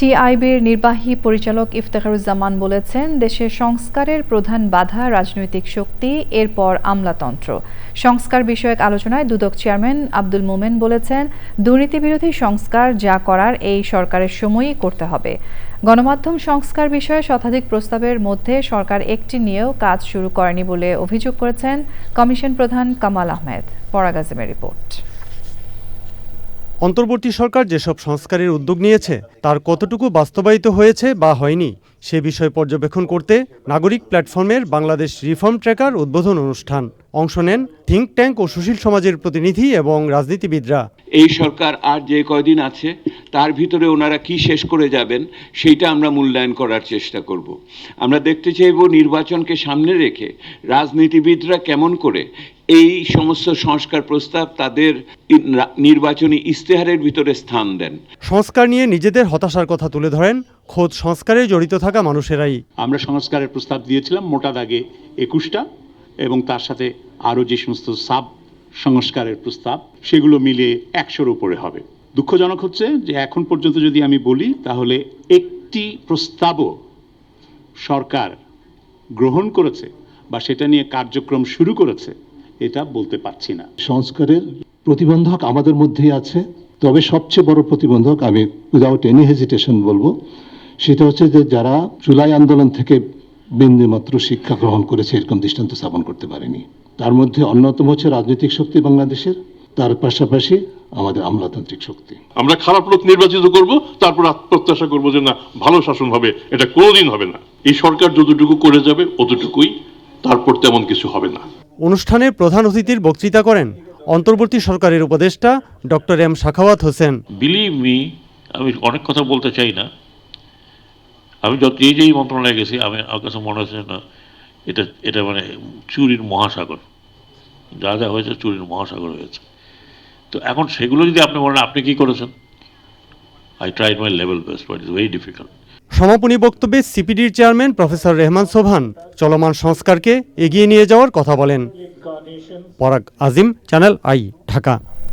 টিআইবির নির্বাহী পরিচালক ইফতেখারুজ্জামান বলেছেন, দেশের সংস্কারের প্রধান বাধা রাজনৈতিক শক্তি, এরপর আমলাতন্ত্র। সংস্কার বিষয়ক আলোচনায় দুদক চেয়ারম্যান আব্দুল মোমেন বলেছেন দুর্নীতি বিরোধী সংস্কার যা করার এই সরকারের সময়ই করতে হবে। গণমাধ্যম সংস্কার বিষয়ে শতাধিক প্রস্তাবের মধ্যে সরকার একটি নিয়েও কাজ শুরু করেনি বলে অভিযোগ করেছেন কমিশন প্রধান কামাল আহমেদ। পরাগাজমের রিপোর্ট। অন্তর্বর্তী সরকার যেসব সংস্কারের উদ্যোগ নিয়েছে, তার কতটুকু বাস্তবায়িত হয়েছে বা হয়নি, সে বিষয় পর্যবেক্ষণ করতে নাগরিক প্ল্যাটফর্মের বাংলাদেশ রিফর্ম ট্র্যাকার উদ্বোধন অনুষ্ঠান। অংশ নেন থিঙ্ক ট্যাঙ্ক ও সুশীল সমাজের প্রতিনিধি এবং রাজনীতিবিদরা। এই সরকার আর যে কয়দিন আছে, তার ভিতরে ওনারা কি শেষ করে যাবেন, সেইটা আমরা মূল্যায়ন করার চেষ্টা করব। আমরা দেখতে চাইব নির্বাচনকে সামনে রেখে রাজনীতিবিদরা কেমন করে এই সমস্ত সংস্কার প্রস্তাব তাদের নির্বাচনী ইস্তেহারের ভিতরে স্থান দেন। সংস্কার নিয়ে নিজেদের হতাশার কথা তুলে ধরেন খোদ সংস্কারে জড়িত থাকা মানুষেরাই। আমরা সংস্কারের প্রস্তাব দিয়েছিলাম মোটা দাগে একুশটা এবং তার সাথে আরও যে সমস্ত সাব সংস্কারের প্রস্তাব সেগুলো মিলিয়ে একশোর উপরে হবে। দুঃখজনক হচ্ছে যে এখন পর্যন্ত যদি আমি বলি তাহলে একটি প্রস্তাবও সরকার গ্রহণ করেছে বা সেটা নিয়ে কার্যক্রম শুরু করেছে এটা বলতে পারছি না। সংস্কারের প্রতিবন্ধক আমাদের মধ্যেই আছে। তবে সবচেয়ে বড় প্রতিবন্ধক আমি উইদাউট এনি হেজিটেশন বলব সেটা হচ্ছে যে যারা জুলাই আন্দোলন থেকে বিন্দুমাত্র শিক্ষা গ্রহণ করেছে এরকম দৃষ্টান্ত স্থাপন করতে পারেনি। তার মধ্যে অন্যতম হচ্ছে রাজনৈতিক শক্তি বাংলাদেশের। তার পাশাপাশি আমাদের আমলাতান্ত্রিক শক্তি। আমরা খারাপ লোক নির্বাচিত করব তারপর প্রত্যাশা করব যে না ভালো শাসন হবে এটা কোনোদিন হবে না। এই সরকার যতটুকু করে যাবে অতটুকুই। তারপর তেমন কিছু হবে না। অনুষ্ঠানে প্রধান অতিথির বক্তৃতা করেন অন্তর্বর্তী সরকারের উপদেষ্টা doctor M Shakhawat Hossain. Believe me আমি অনেক কথা বলতে চাই না। আমি যত যেই যেই মন্ত্রণালয়ে গেছি, আমি আমার কাছে মনে হচ্ছে না এটা এটা মানে চুরির মহাসাগর। যা যা হয়েছে চুরির মহাসাগর হয়েছে। তো এখন সেগুলো যদি আপনি বলেন, আপনি কি করেছেন? I tried my level best but is very difficult সমাপনী বক্তব্যে সিপিডির চেয়ারম্যান প্রফেসর রেহমান সোভান চলমান সংস্কারকে এগিয়ে নিয়ে যাওয়ার কথা বলেন। পরাগ আজিম চ্যানেল আই ঢাকা।